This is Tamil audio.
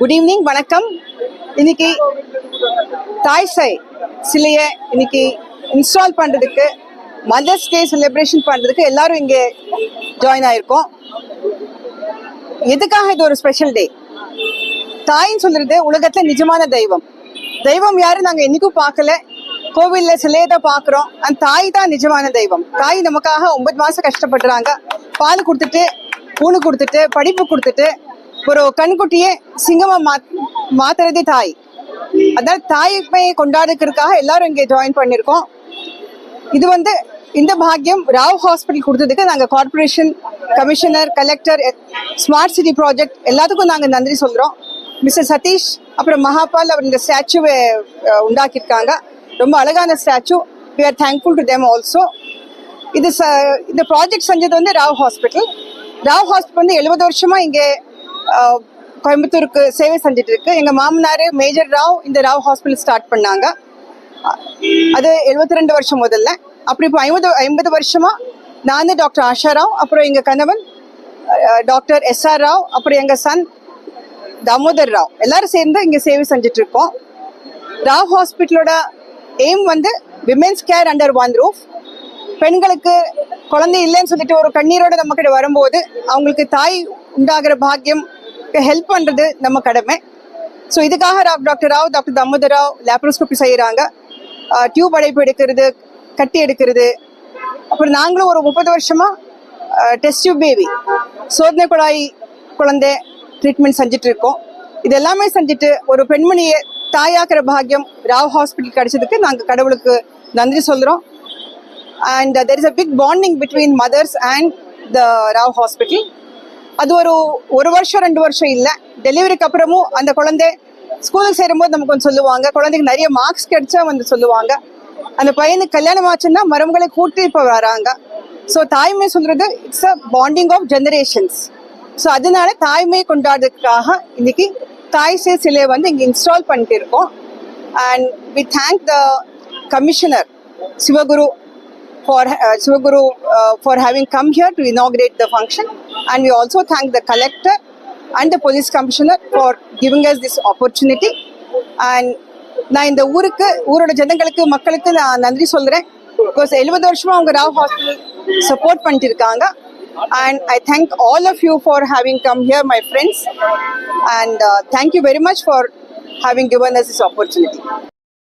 குட் ஈவினிங் வணக்கம். இன்னைக்கு தாய் சை சிலையை இன்னைக்கு இன்ஸ்டால் பண்ணுறதுக்கு மதர்ஸ் டே செலிப்ரேஷன் பண்ணுறதுக்கு எல்லாரும் இங்கே ஜாயின் ஆயிருக்கோம். எதுக்காக இது ஒரு ஸ்பெஷல் டே தாயின்னு சொல்றது உலகத்தில் நிஜமான தெய்வம். தெய்வம் யாரும் நாங்கள் என்னைக்கும் பார்க்கல. கோவில்ல சிலையை தான் பார்க்குறோம். அந்த தாய் தான் நிஜமான தெய்வம். தாய் நமக்காக ஒன்பது மாதம் கஷ்டப்படுறாங்க. பால் கொடுத்துட்டு ஊனு கொடுத்துட்டு படிப்பு கொடுத்துட்டு ஒரு கண்குட்டியே சிங்கமா மாத் மாத்துறதே தாய். அதாவது தாய்மை கொண்டாடுக்கிறதுக்காக எல்லாரும் இங்கே ஜாயின் பண்ணியிருக்கோம் இது வந்து இந்த பாக்கியம் ராவ் ஹாஸ்பிட்டல் கொடுத்ததுக்கு நாங்கள் corporation commissioner collector smart city project எல்லாத்துக்கும் நாங்கள் நன்றி சொல்கிறோம் மிஸ்டர் சதீஷ் அப்புறம் மகாபால் அவர் இந்த ஸ்டாச்சுவை உண்டாக்கியிருக்காங்க. ரொம்ப அழகான statue. We are thankful to them also இது ச இந்த ப்ராஜெக்ட் செஞ்சது வந்து ராவ் ஹாஸ்பிட்டல் ராவ் ஹாஸ்பிட்டல் வந்து எழுபது வருஷமாக இங்கே கோயம்புத்தூருக்கு சேவை செஞ்சுட்டு இருக்கு எங்க மாமனார் மேஜர் ராவ் இந்த ராவ் ஹாஸ்பிட்டல் ஸ்டார்ட் பண்ணாங்க. அது 72 ரெண்டு வருஷம் முதல்ல. அப்படி இப்போ ஐம்பது ஐம்பது வருஷமா நான் டாக்டர் ஆஷா ராவ் அப்புறம் எங்க கணவன் டாக்டர் எஸ் ஆர் ராவ் அப்புறம் எங்க சன் தாமோதர் ராவ். எல்லாரும் சேர்ந்து இங்க சேவை செஞ்சுட்டு இருக்கோம் ராவ் ஹாஸ்பிட்டலோட எய்ம் வந்து women's care under one roof. பெண்களுக்கு குழந்தை இல்லைன்னு சொல்லிட்டு ஒரு கண்ணீரோட நம்ம கிட்ட வரும்போது அவங்களுக்கு தாய் உண்டாகிற பாக்கியம் ஹெல்ப் பண்ணுறது நம்ம கடமை. ஸோ இதுக்காக Rao doctor Rao doctor Damodar Rao laparoscopy செய்கிறாங்க டியூப் அடைப்பு எடுக்கிறது கட்டி எடுக்கிறது. அப்புறம் நாங்களும் ஒரு முப்பது வருஷமாக டெஸ்ட் டியூப் பேபி சோதனை குழாய் குழந்தை ட்ரீட்மெண்ட் செஞ்சுட்டு இருக்கோம். இது எல்லாமே செஞ்சுட்டு ஒரு பெண்மணியை தாயாக்கிற பாக்கியம் ராவ் ஹாஸ்பிட்டல் கிடைச்சதுக்கு நாங்கள் கடவுளுக்கு நன்றி சொல்கிறோம் and there is a big bonding between mothers and the Rao hospital அது ஒரு ஒரு வருஷம் ரெண்டு வருஷம் இல்லை. டெலிவரிக்கு அப்புறமும் அந்த குழந்தை ஸ்கூலுக்கு சேரும்போது நமக்கு கொஞ்சம் சொல்லுவாங்க. குழந்தைக்கு நிறைய மார்க்ஸ் கிடைச்சா வந்து சொல்லுவாங்க. அந்த பையனுக்கு கல்யாணம் ஆச்சுன்னா மரங்களை கூட்டி இப்போ வராங்க. ஸோ தாய்மை சொல்றது it's a bonding of generations so அதனால தாய்மை கொண்டாடுறதுக்காக இன்னைக்கு தாய் சே சிலையை வந்து இங்கே இன்ஸ்டால் பண்ணிட்டு இருக்கோம். And we thank the commissioner Sivaguru for Sivaguru for having come here to inaugurate the function. And we also thank the collector and the police commissioner for giving us this opportunity. And நான் இந்த ஊருக்கு ஊரோட ஜனங்களுக்கு மக்களுக்கு நான் நன்றி சொல்றேன். பிகாஸ் எழுபது வருஷமா அவங்க ராவ் ஹாஸ்பிட்டல் சப்போர்ட் பண்ணிட்டு இருக்காங்க and I thank all of you for having come here my friends and thank you very much for having given us this opportunity